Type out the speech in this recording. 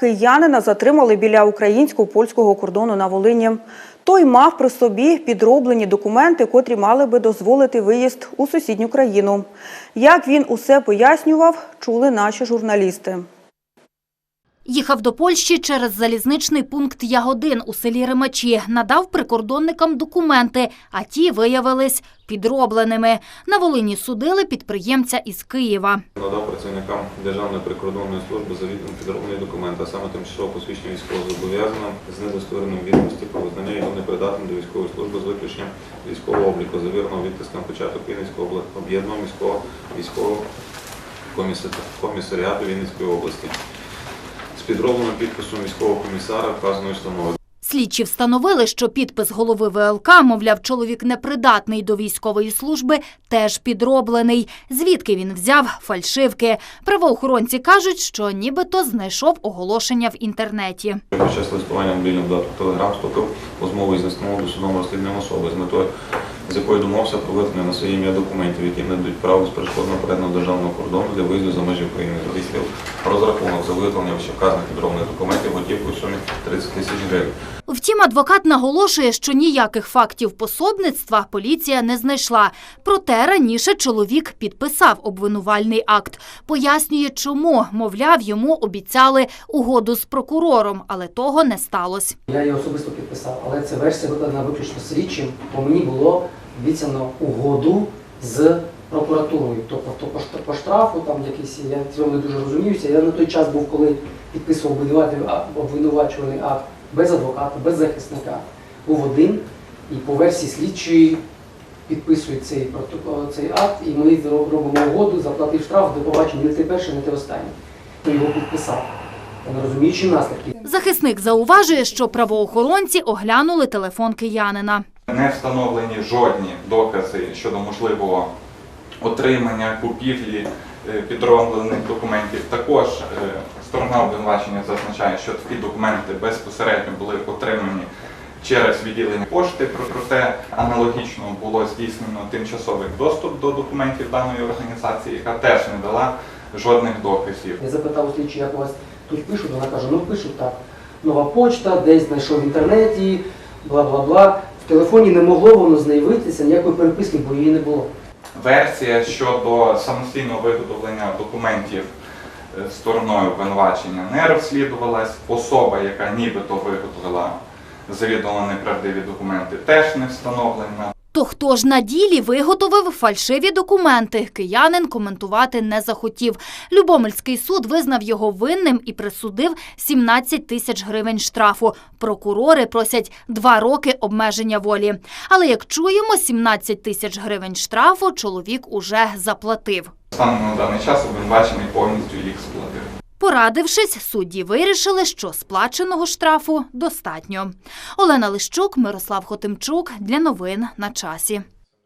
Киянина затримали біля українсько-польського кордону на Волині. Той мав при собі підроблені документи, котрі мали би дозволити виїзд у сусідню країну. Як він усе пояснював, чули наші журналісти. Їхав до Польщі через залізничний пункт Ягодин у селі Римачі. Надав прикордонникам документи, а ті виявились підробленими. На Волині судили підприємця із Києва. Надав працівникам Державної прикордонної служби завідомо підроблений документ, а саме тимчасово посвідчення військовозобов'язаним з недостовірним відомості про визнання його непридатним до військової служби з виключенням військового обліку, завіреного відтиском початок Вінницького об'єднаного міського військового коміса- комісаріату Вінницької області з підробленим підписом військового комісара вказаної установи. Слідчі встановили, що підпис голови ВЛК, мовляв, чоловік непридатний до військової служби, теж підроблений. Звідки він взяв фальшивки? Правоохоронці кажуть, що нібито знайшов оголошення в інтернеті. Під час листування мобільним даток Телеграм вступив розмову із настановою до судово розслідним особи з метою, з якою домовився про визнання на своє ім'я документів, які надають право безперешкодно перетину державного кордону для виїзду за межі України. Здійснив розрахунок за виготовлення вказаних підроблених документів готівкою в сумі 30 тисяч гривень. Втім, адвокат наголошує, що ніяких фактів пособництва поліція не знайшла. Проте раніше чоловік підписав обвинувальний акт. Пояснює, чому, мовляв, йому обіцяли угоду з прокурором, але того не сталося. Я її особисто підписав, але це версія викладена виключно слідчим, бо мені було обіцяно угоду з прокуратурою. Тобто то по, штрафу, там якийсь, я в цьому не дуже розуміюся. Я на той час був, коли підписував обвинувачувальний акт без адвоката, без захисника. Був один, і по версії слідчої підписують цей цей акт, і ми робимо угоду, заплатив штраф, до побачення, не ти перший, не ти останній. Я його підписав, не розуміючи наслідки. Захисник зауважує, що правоохоронці оглянули телефон киянина. Не встановлені жодні докази щодо можливого отримання купівлі е, підроблених документів. Також е, сторона обвинувачення зазначає, що такі документи безпосередньо були отримані через відділення пошти, проте аналогічно було здійснено тимчасовий доступ до документів даної організації, яка теж не дала жодних доказів. Я запитав у слідчі, як у вас тут пишуть, вона каже, ну пишуть так. Нова почта, десь знайшов в інтернеті, бла бла бла. Телефоні не могло воно знайвитися, ніякої переписки, бо її не було. Версія щодо самостійного виготовлення документів е, стороною обвинувачення не розслідувалась. Особа, яка нібито виготовила завідомо неправдиві документи, теж не встановлена. То хто ж на ділі виготовив фальшиві документи? Киянин коментувати не захотів. Любомельський суд визнав його винним і присудив 17 тисяч гривень штрафу. Прокурори просять два роки обмеження волі. Але як чуємо, 17 тисяч гривень штрафу чоловік уже заплатив. Станом на даний час обвинувачений повністю їх сплатив. Порадившись, судді вирішили, що сплаченого штрафу достатньо. Олена Лищук, Мирослав Хотимчук для новин на часі.